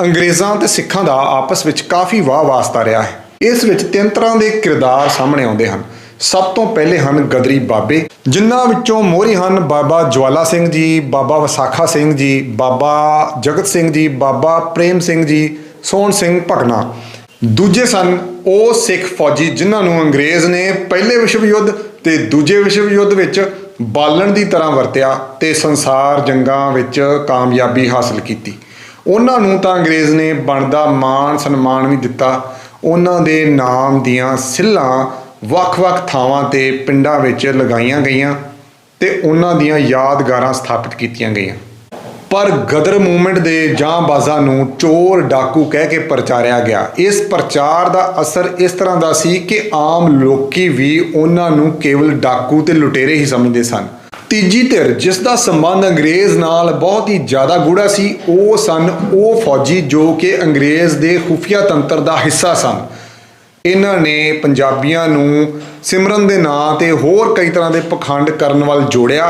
ਅੰਗਰੇਜ਼ਾਂ ਤੇ ਸਿੱਖਾਂ ਦਾ ਆਪਸ ਵਿੱਚ ਕਾਫੀ ਵਾਹ ਵਾਸਤਾ ਰਿਹਾ ਹੈ। ਇਸ ਵਿੱਚ ਤਿੰਨ ਤਰ੍ਹਾਂ ਦੇ ਕਿਰਦਾਰ ਸਾਹਮਣੇ ਆਉਂਦੇ ਹਨ। ਸਭ ਤੋਂ ਪਹਿਲੇ ਹਨ ਗਦਰੀ ਬਾਬੇ, ਜਿਨ੍ਹਾਂ ਵਿੱਚੋਂ ਮੋਹਰੀ ਹਨ ਬਾਬਾ ਜਵਾਲਾ ਸਿੰਘ ਜੀ, ਬਾਬਾ ਵਿਸਾਖਾ ਸਿੰਘ ਜੀ, ਬਾਬਾ ਜਗਤ ਸਿੰਘ ਜੀ, ਬਾਬਾ ਪ੍ਰੇਮ ਸਿੰਘ ਜੀ, ਸੋਹਣ ਸਿੰਘ ਭਗਨਾ। ਦੂਜੇ ਸਨ ਉਹ ਸਿੱਖ ਫੌਜੀ, ਜਿਨ੍ਹਾਂ ਨੂੰ ਅੰਗਰੇਜ਼ ਨੇ ਪਹਿਲੇ ਵਿਸ਼ਵ ਯੁੱਧ ਤੇ ਦੂਜੇ ਵਿਸ਼ਵ ਯੁੱਧ ਵਿੱਚ ਬਾਲਣ ਦੀ ਤਰ੍ਹਾਂ ਵਰਤਿਆ ਤੇ ਸੰਸਾਰ ਜੰਗਾਂ ਵਿੱਚ ਕਾਮਯਾਬੀ ਹਾਸਲ ਕੀਤੀ। ਉਹਨਾਂ ਨੂੰ ਤਾਂ ਅੰਗਰੇਜ਼ ਨੇ ਬਣਦਾ ਮਾਣ ਸਨਮਾਨ ਵੀ ਦਿੱਤਾ। ਉਹਨਾਂ ਦੇ ਨਾਮ ਦੀਆਂ ਸਿੱਲਾਂ ਵੱਖ-ਵੱਖ ਥਾਵਾਂ ਤੇ ਪਿੰਡਾਂ ਵਿੱਚ ਲਗਾਈਆਂ ਗਈਆਂ ਤੇ ਉਹਨਾਂ ਦੀਆਂ ਯਾਦਗਾਰਾਂ ਸਥਾਪਿਤ ਕੀਤੀਆਂ ਗਈਆਂ। ਪਰ ਗਦਰ ਮੂਵਮੈਂਟ ਦੇ ਜਾਂਬਾਜ਼ਾਂ ਨੂੰ ਚੋਰ ਡਾਕੂ ਕਹਿ ਕੇ ਪ੍ਰਚਾਰਿਆ ਗਿਆ। ਇਸ ਪ੍ਰਚਾਰ ਦਾ ਅਸਰ ਇਸ ਤਰ੍ਹਾਂ ਦਾ ਸੀ ਕਿ ਆਮ ਲੋਕੀ ਵੀ ਉਹਨਾਂ ਨੂੰ ਕੇਵਲ ਡਾਕੂ ਤੇ ਲੁਟੇਰੇ ਹੀ ਸਮਝਦੇ ਸਨ। ਤੀਜੀ ਧਿਰ, ਜਿਸ ਦਾ ਸੰਬੰਧ ਅੰਗਰੇਜ਼ ਨਾਲ ਬਹੁਤ ਹੀ ਜ਼ਿਆਦਾ ਗੂੜਾ ਸੀ, ਉਹ ਸਨ ਉਹ ਫੌਜੀ ਜੋ ਕਿ ਅੰਗਰੇਜ਼ ਦੇ ਖੁਫੀਆ ਤੰਤਰ ਦਾ ਹਿੱਸਾ ਸਨ। ਇਹਨਾਂ ਨੇ ਪੰਜਾਬੀਆਂ ਨੂੰ ਸਿਮਰਨ ਦੇ ਨਾਂ ਤੇ ਹੋਰ ਕਈ ਤਰ੍ਹਾਂ ਦੇ ਪਖੰਡ ਕਰਨ ਵੱਲ ਜੋੜਿਆ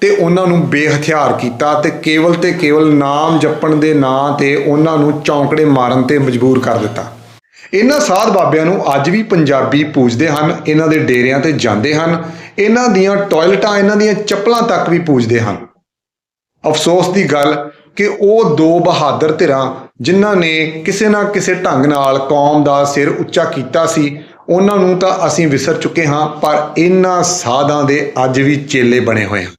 ਤੇ ਉਹਨਾਂ ਨੂੰ ਬੇਹਥਿਆਰ ਕੀਤਾ ਤੇ ਕੇਵਲ ਤੇ ਕੇਵਲ ਨਾਮ ਜਪਣ ਦੇ ਨਾਂ ਤੇ ਉਹਨਾਂ ਨੂੰ ਚੌਂਕੜੇ ਮਾਰਨ ਤੇ ਮਜਬੂਰ ਕਰ ਦਿੱਤਾ। ਇਹਨਾਂ ਸਾਧ ਬਾਬਿਆਂ ਨੂੰ ਅੱਜ ਵੀ ਪੰਜਾਬੀ ਪੂਜਦੇ ਹਨ, ਇਹਨਾਂ ਦੇ ਡੇਰਿਆਂ ਤੇ ਜਾਂਦੇ ਹਨ, ਇਹਨਾਂ ਦੀਆਂ ਟਾਇਲਟਾਂ, ਇਹਨਾਂ ਦੀਆਂ ਚੱਪਲਾਂ ਤੱਕ ਵੀ ਪੂਜਦੇ ਹਨ। ਅਫਸੋਸ ਦੀ ਗੱਲ ਕਿ ਉਹ ਦੋ ਬਹਾਦਰ ਧਿਰਾਂ ਜਿਨ੍ਹਾਂ ਨੇ ਕਿਸੇ ਨਾ ਕਿਸੇ ਢੰਗ ਨਾਲ ਕੌਮ ਦਾ ਸਿਰ ਉੱਚਾ ਕੀਤਾ ਸੀ, ਉਹਨਾਂ ਨੂੰ ਤਾਂ ਅਸੀਂ ਵਿਸਰ ਚੁੱਕੇ ਹਾਂ, ਪਰ ਇਹਨਾਂ ਸਾਧਾਂ ਦੇ ਅੱਜ ਵੀ ਚੇਲੇ ਬਣੇ ਹੋਏ ਹਾਂ